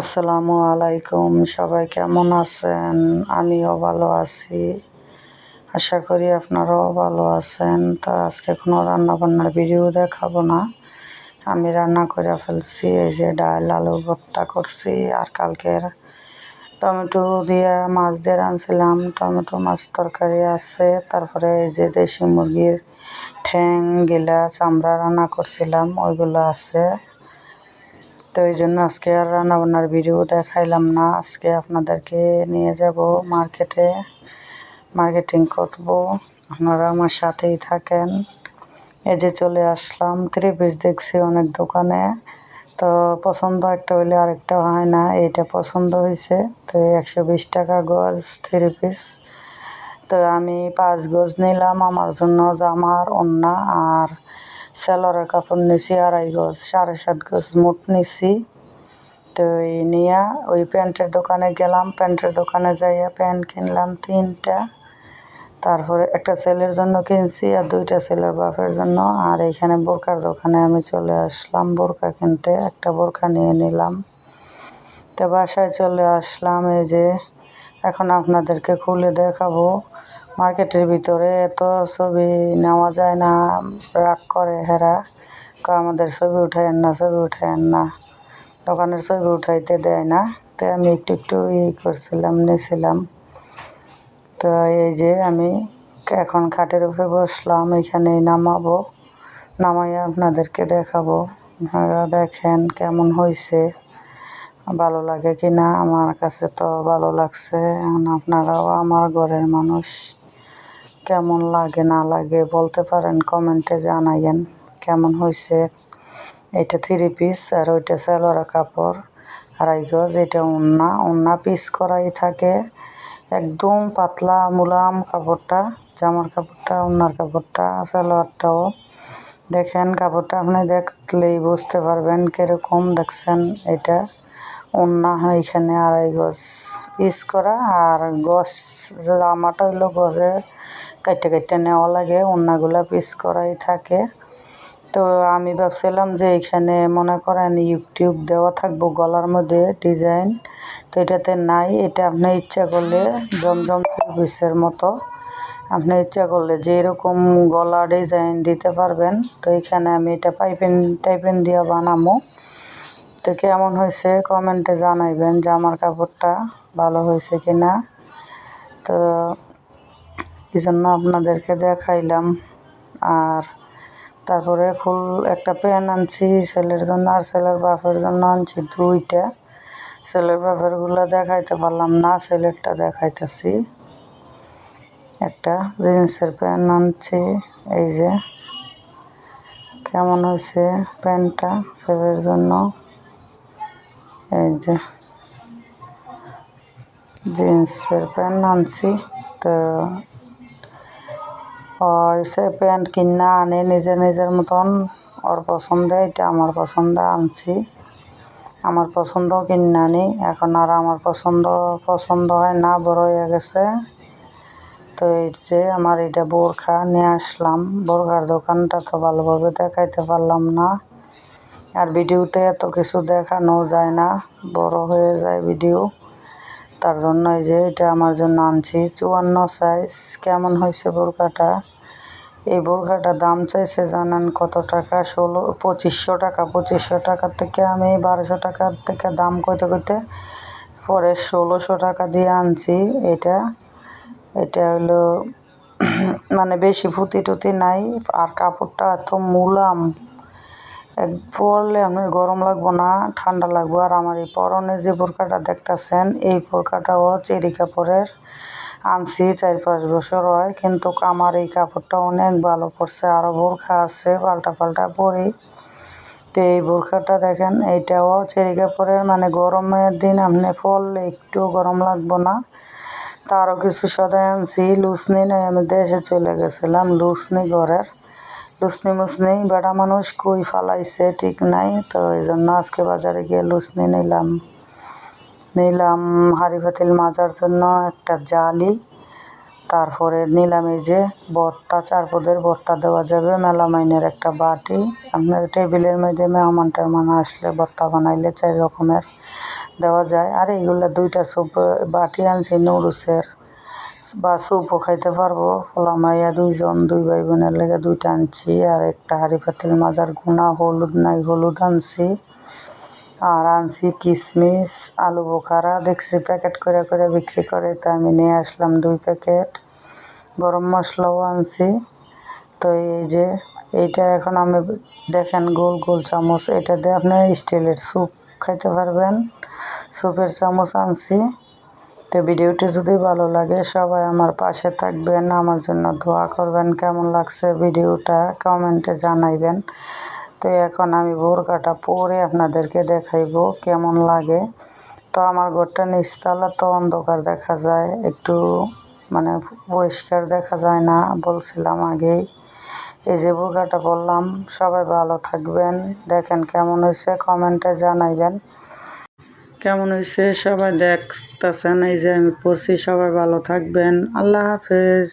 আসসালামু আলাইকুম, সবাই কেমন আছেন? আমিও ভালো আছি। আশা করি আপনারাও ভালো আছেন। তা আজকে কোনো রান্না বান্নার ভিডিও দেখাবো না। আমি রান্না করে ফেলছি, এই যে ডাল, আলু ভর্তা করছি, আর কালকের টমেটো দিয়ে মাছ দিয়ে রাঁধছিলাম। টমেটো মাছ তরকারি আছে, তারপরে এই যে দেশি মুরগির ঠ্যাং গিলা চামড়া রান্না করছিলাম, ওইগুলো আছে। তো এই জন্য আজকে আর রান্নাবান্নার ভিডিও দেখাইলাম না। আজকে আপনাদেরকে নিয়ে যাব মার্কেটে মার্কেটিং করব। আপনারা আমার সাথেই থাকেন। এই যে চলে আসলাম। থ্রি পিস দেখছি অনেক দোকানে। তো পছন্দ একটা হইলে আরেকটা হয় না। এইটা পছন্দ হয়েছে তো একশো বিশ টাকা গজ থ্রি পিস তো আমি পাঁচ গজ নিলাম। আমার জন্য জামার অন্যা আর সেলরের কাপড় নিছি, আড়াই গজ, সাড়ে সাত গজ মোট নিছি। তো এই নিয়ে ওই প্যান্টের দোকানে গেলাম, প্যান্টের দোকানে যাইয়া প্যান্ট কিনলাম তিনটা। তারপরে একটা ছেলের জন্য কিনছি আর দুইটা ছেলের বাপের জন্য। আর এইখানে বোরকার দোকানে আমি চলে আসলাম বোরকা কিনতে, একটা বোরকা নিয়ে নিলাম। তো বাসায় চলে আসলাম, এই যে এখন আপনাদেরকে খুলে দেখাবো। মার্কেটের ভিতরে এত ছবি নেওয়া যায় না, রাগ করে হেরা। আমাদের ছবি উঠায়েন না, ছবি উঠায়েন না। দোকানের ছবি উঠাইতে দেয় না। তো আমি একটু একটু ই করছিলাম নিয়েছিলাম তো এই যে আমি এখন খাটের উপরে বসলাম, এখানেই নামাবো। নামাইয়া আপনাদেরকে দেখাবো। আপনারা দেখেন কেমন হয়েছে ভালো লাগে কি না আমার কাছে তো ভালো লাগছে। আপনারাও আমার ঘরের মানুষ। কেমন লাগে, না লাগে বলতে পারেন, কমেন্টে জানাইয়েন কেমন হয়েছে এটা থ্রি পিস আর ওইটা সালোয়ার কাপড়, আড়াই গজ, এটা ওন্না। ওন্না পিস করাই থাকে, একদম পাতলা মুলাম কাপড়টা, জামার কাপড়টা, ওন্নার কাপড়টা, সালোয়ারটাও। দেখেন, কাপড়টা আপনি দেখলেই বুঝতে পারবেন কীরকম দেখছেন এটা। ওন্না এখানে আড়াই গজ পিস করা। আর গছ জামাটা হইল গজে কাটতে কাটতে নেওয়া লাগে ওন্নাগুলা পিস করাই থাকে। তো আমি ভাবছিলাম যে এখানে মনে করেন ইউটিউব দেওয়া থাকব গলার মধ্যে ডিজাইন। তো এটাতে নাই, এটা আপনি ইচ্ছা করলে জমজম পিসের মতো। আপনি ইচ্ছা করলে যে এরকম গলা ডিজাইন দিতে পারবেন। তো এখানে আমি এটা পাইপিং টাইপিং দিয়ে বানাবো তো কেমন হয়েছে কমেন্টে জানাইবেন যে আমার কাপড়টা ভালো হয়েছে কি না তো এই জন্য আপনাদেরকে দেখাইলাম। আর তারপরে ফুল একটা প্যান আনছি ছেলের জন্য আর ছেলের বাপের জন্য আনছি দুইটা। ছেলের বাপেরগুলো দেখাইতে পারলাম না ছেলেরটা দেখাইতেছি। একটা জিন্সের প্যান্ট আনছি, এই যে। কেমন হয়েছে প্যান্টটা ছেলের জন্য? যে, জিন্সের প্যান্ট আনছি। তো সে প্যান্ট কিনা আনে নিজের নিজের মতন, ওর পছন্দে, এটা আমার পছন্দে আনছি। আমার পছন্দ কিনে আনি এখন আর আমার পছন্দ পছন্দ হয় না, বড় হয়ে গেছে। তো এই যে আমার এটা বোরখা নিয়ে আসলাম। বোরখার দোকানটা তো ভালোভাবে দেখাইতে পারলাম না। আর ভিডিওতে এত কিছু দেখানো যায় না, বড় হয়ে যায় ভিডিও। তার জন্য এই যে এটা আমার জন্য আনছি, চুয়ান্ন সাইজ কেমন হয়েছে বোরখাটা? এই বোরখাটার দাম চাইছে জানেন কত টাকা? ষোলো, পঁচিশশো টাকা, পঁচিশশো টাকার থেকে আমি বারোশো টাকার থেকে দাম কইতে কইতে পরে ষোলোশো টাকা দিয়ে আনছি এটা। এটা হলো মানে বেশি ফুতি টুতি নাই, আর কাপড়টা এত মুলাম। এক পরলে আপনার গরম লাগবো না, ঠান্ডা লাগবো। আর আমার এই পরনে যে বোরকাটা দেখতেছেন, এই বোরকাটাও চেরি কাপড়ের। আনছি চার পাঁচ বছর হয়, কিন্তু আমার এই কাপড়টা অনেক ভালো পড়ছে আরও বোরখা আছে পাল্টা পাল্টা পরি। তো এই বোরখাটা দেখেন, এইটাও চেরি কাপড়ের। মানে গরমের দিন আপনি পরলে একটু গরম লাগবো না। তারও কিছু সদাই আনছি, লুসনি নাই। আমি দেশে চলে গেছিলাম, লুসনি ঘরের। লুসনি মুসনি, বেড়া মানুষ কই ফালাইছে, ঠিক নাই। তো এই জন্য আজকে বাজারে গিয়ে লুসনি নিলাম। নিলাম হাঁড়ি পাতিল মাজার জন্য একটা জালি। তারপরে নিলাম এই যে বর্তা চার পদের বর্তা দেওয়া যাবে, মেলামাইনের একটা বাটি। আপনার টেবিলের মধ্যে মেহমান টেহমান আসলে বর্তা বানাইলে চার রকমের দেওয়া যায়। আর এইগুলা দুইটা স্যুপ বাটি আনছি নুডলসের। বা স্যুপও খাইতে পারব। ফলা মাইয়া দুইজন, দুই ভাই বোনের লেগে দুইটা আনছি। আর একটা হাঁড়ি পাতিল মাজার গুণা হলুদ নাই, হলুদ আনছি। আর আনছি কিশমিশ আলু বোখারা। দেখছি প্যাকেট করে করে বিক্রি করে, তো আমি নিয়ে আসলাম দুই প্যাকেট। গরম মশলাও আনছি। তো এই যে, এইটা এখন আমি দেখেন গোল গোল চামচ। এটা দিয়ে আপনি স্টিলের স্যুপ খাইতে পারবেন। স্যুপের চামচ আনছি। তো ভিডিওটি যদি ভালো লাগে, সবাই আমার পাশে থাকবেন। আমার জন্য দোয়া করবেন। কেমন লাগছে ভিডিওটা কমেন্টে জানাইবেন। তো এখন আমি বোরকাটা পরে আপনাদেরকে দেখাইব কেমন লাগে। তো আমার ঘরটা নিচতলা, তো অন্ধকার দেখা যায়। একটু মানে পরিষ্কার দেখা যায় না, বলছিলাম আগেই। এই যে বোরকাটা বললাম সবাই ভালো থাকবেন। দেখেন কেমন হয়েছে, কমেন্টে জানাইবেন। কেমন হয়েছে সবাই দেখতেছেন এই যে আমি পড়ছি সবাই ভালো থাকবেন। আল্লাহ হাফেজ।